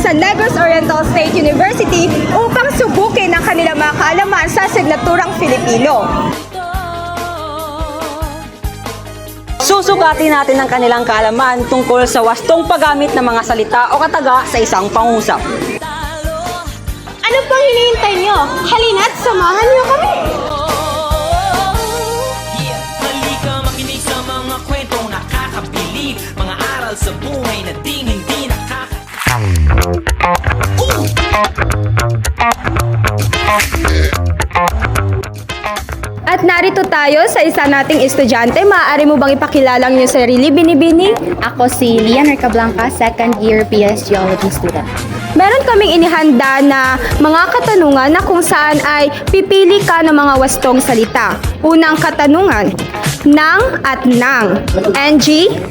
sa Negros Oriental State University upang subukin ang kanilang mga kaalaman sa signaturang Filipino. Susugatin natin ang kanilang kaalaman tungkol sa wastong paggamit ng mga salita o kataga sa isang pangusap. Ano pang hinihintay nyo? Halina't samahan nyo kami! Halika makinig sa mga kwentong nakakabilib Mga aral sa buhay na di narito tayo sa isa nating estudyante. Maaari mo bang ipakilala ang iyong sarili, Binibini? Ako si Lian Blanca, second year PS Geology student. Meron kaming inihanda na mga katanungan na kung saan ay pipili ka ng mga wastong salita. Unang katanungan, nang at nang, ng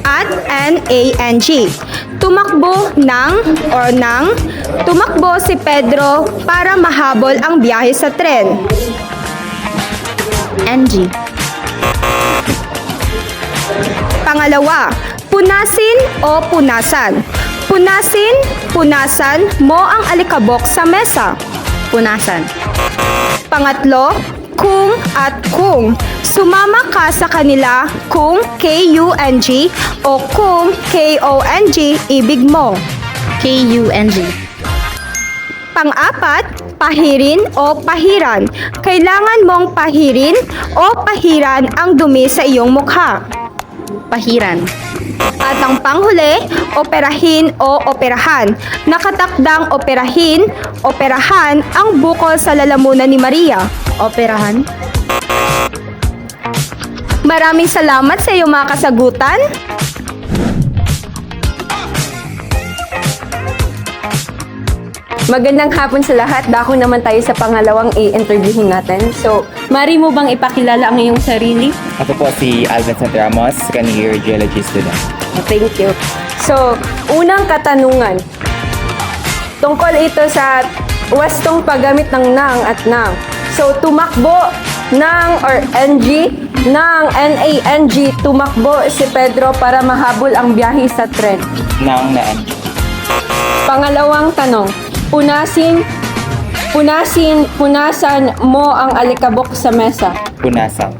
at nang. Tumakbo ng or nang, tumakbo si Pedro para mahabol ang biyahe sa tren. NG. Pangalawa, punasin o punasan. Punasin, punasan mo ang alikabok sa mesa. Punasan. Pangatlo, kung at kung. Sumama ka sa kanila kung K-U-N-G o kung K-O-N-G ibig mo. KUNG. Pang-apat, pahirin o pahiran. Kailangan mong pahirin o pahiran ang dumi sa iyong mukha. Pahiran. At ang panghuli, operahin o operahan. Nakatakdang operahin, operahan ang bukol sa lalamunan ni Maria. Operahan. Maraming salamat sa iyong mga kasagutan. Magandang hapon sa lahat. Dako naman tayo sa pangalawang i-interviewin natin. So, mari mo bang ipakilala ang iyong sarili? Ako po si Alvin Santramos, second year geology student. Thank you. So, unang katanungan. Tungkol ito sa wastong paggamit ng nang at nang. So, tumakbo ng or NG ng NANG tumakbo si Pedro para mahabol ang biyahe sa tren. Nang na NG. Pangalawang tanong, punasin punasin punasan mo ang alikabok sa mesa. Punasan.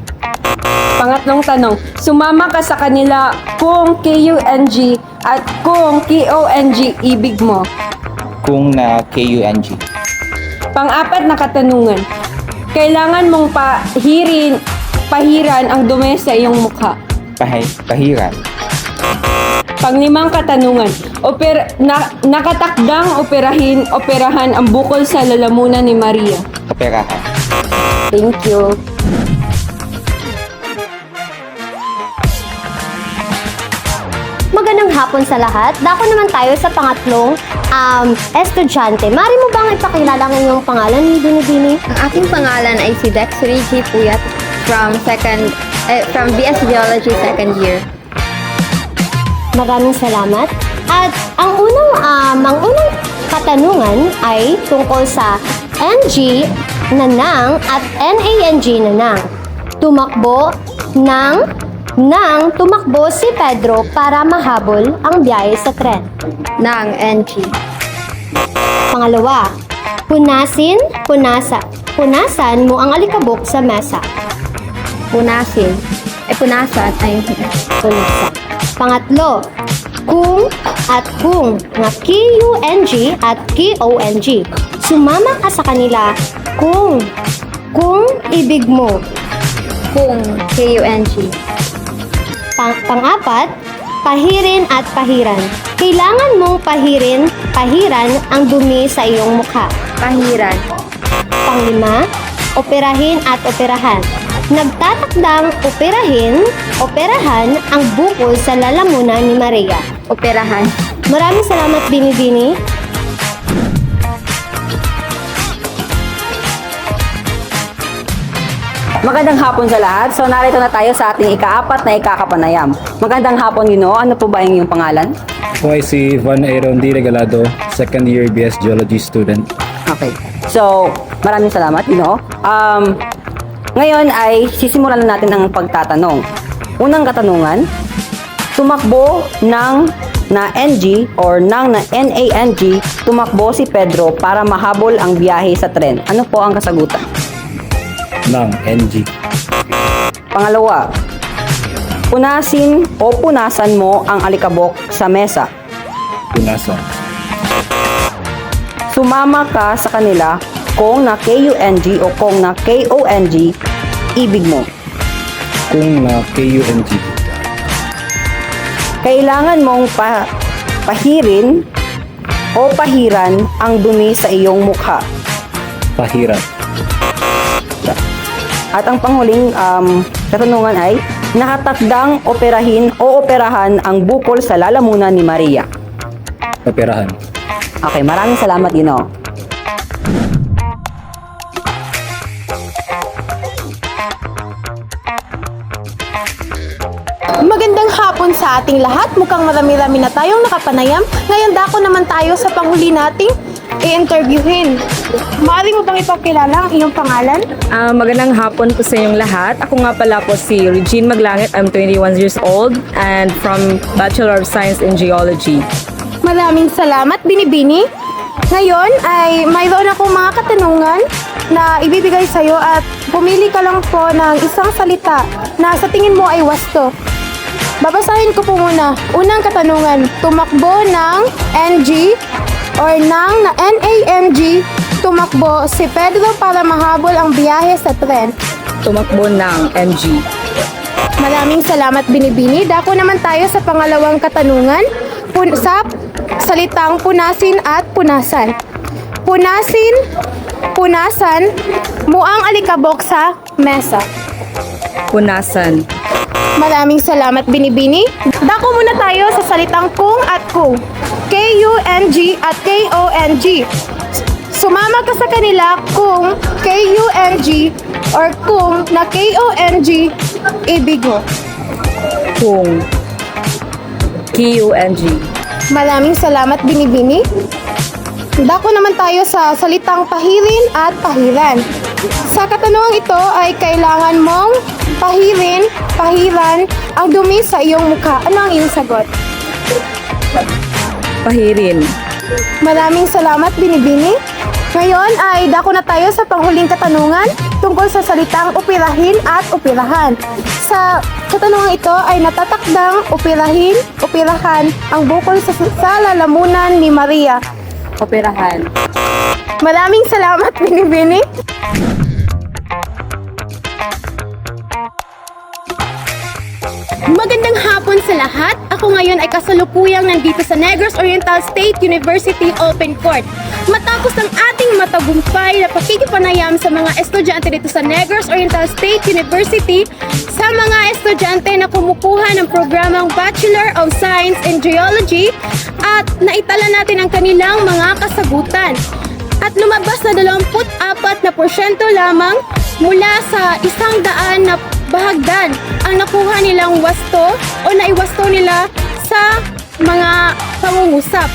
Pangatlong tanong, sumama ka sa kanila kung KUNG at kung KONG ibig mo. Kung na KUNG. Pang-apat na katanungan, kailangan mong pahirin, pahiran ang dumi sa iyong mukha. Pahay, pahiran. Panglimang katanungan, oper, na, nakatakdang operahin, operahan ang bukol sa lalamunan ni Maria. Operahan. Thank you. Magandang hapon sa lahat. Dako naman tayo sa pangatlong um, estudyante. Mari mo bang ipakilala ang iyong pangalan ni Binibini? Ang aking pangalan ay si Dextery G. Puyat from second eh, from BS Geology second year. Maraming salamat. At ang unang um, ang unang katanungan ay tungkol sa NG na nang at NANG na nang. Tumakbo ng nang tumakbo si Pedro para mahabol ang biyahe sa tren. Nang NG. Pangalawa, punasin, punasa, punasan mo ang alikabok sa mesa. Punasin. Ay punasan ay Punasa. Pangatlo, kung at kung na Q-U-N-G at K-O-N-G. Sumama ka sa kanila kung kung ibig mo. kung KUNG. Pang, pang-apat, pahirin at pahiran. Kailangan mong pahirin, pahiran ang dumi sa iyong mukha. Pahiran. Panglima, operahin at operahan. Nagtatakdang operahin, operahan ang bukol sa lalamunan ni Maria. Operahan. Maraming salamat, Binibini. Magandang hapon sa lahat. So, narito na tayo sa ating ikaapat na ikakapanayam. Magandang hapon, Gino. Ano po ba yung iyong pangalan? Ako ay si Van Aaron D. Regalado, second year BS Geology student. Okay. So, maraming salamat, Gino. Um, ngayon ay sisimulan na natin ang pagtatanong. Unang katanungan, tumakbo ng na NG or ng na NANG, tumakbo si Pedro para mahabol ang biyahe sa tren. Ano po ang kasagutan? Ng NG. Pangalawa, punasin o punasan mo ang alikabok sa mesa. Punasan. Sumama ka sa kanila kung na KUNG o kung na KONG, ibig mo. Kung na KUNG. Kailangan mong pa pahirin o pahiran ang dumi sa iyong mukha. Pahiran. At ang panghuling um, katanungan ay, nakatakdang operahin o operahan ang bukol sa lalamunan ni Maria. Operahan. Okay, maraming salamat, Gino. Magandang hapon sa ating lahat. Mukhang marami-rami na tayong nakapanayam. Ngayon dako naman tayo sa panghuli nating i-interviewin. Maaari mo bang ipakilala ang iyong pangalan? Ah, magandang hapon po sa inyong lahat. Ako nga pala po si Regine Maglangit. I'm 21 years old and from Bachelor of Science in Geology. Maraming salamat, Binibini. Ngayon ay mayroon akong mga katanungan na ibibigay sa iyo at pumili ka lang po ng isang salita na sa tingin mo ay wasto. Babasahin ko po muna. Unang katanungan, tumakbo ng NG or ng na NANG, tumakbo si Pedro para mahabol ang biyahe sa tren. Tumakbo ng MG. Maraming salamat Binibini. Dako naman tayo sa pangalawang katanungan pun- sa salitang punasin at punasan. Punasin, punasan mo ang alikabok sa mesa. Punasan. Maraming salamat Binibini. Dako muna tayo sa salitang kung at kung. K-U-N-G at K-O-N-G. Sumama ka sa kanila kung K-U-N-G or kung na K-O-N-G ibig mo. Kung. Q-U-N-G. Maraming salamat, Binibini. Dako naman tayo sa salitang pahirin at pahiran. Sa katanungang ito ay kailangan mong pahirin, pahiran ang dumi sa iyong mukha. Ano ang iyong sagot? Pahirin. Maraming salamat, Binibini. Ngayon ay dako na tayo sa panghuling katanungan tungkol sa salitang upirahin at upirahan. Sa katanungan ito ay natatakdang upirahin, upirahan ang bukol sa, sa lalamunan ni Maria. Operahan. Maraming salamat, Binibini. Magandang hapon sa lahat. Ako ngayon ay kasalukuyang nandito sa Negros Oriental State University Open Court. Matapos ng ating matagumpay na pakikipanayam sa mga estudyante dito sa Negros Oriental State University, sa mga estudyante na kumukuha ng programang Bachelor of Science in Geology at naitala natin ang kanilang mga kasagutan at lumabas na 24 na porsyento lamang mula sa isang daan na bahagdan ang nakuha nilang wasto o naiwasto nila sa mga pangungusap.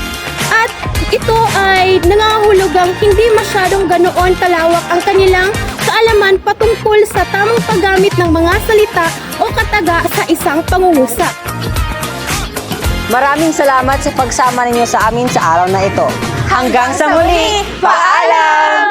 At ito ay nangangahulugang hindi masyadong ganoon kalawak ang kanilang kaalaman patungkol sa tamang paggamit ng mga salita o kataga sa isang pangungusap. Maraming salamat sa pagsama ninyo sa amin sa araw na ito. Hanggang sa muli, paalam!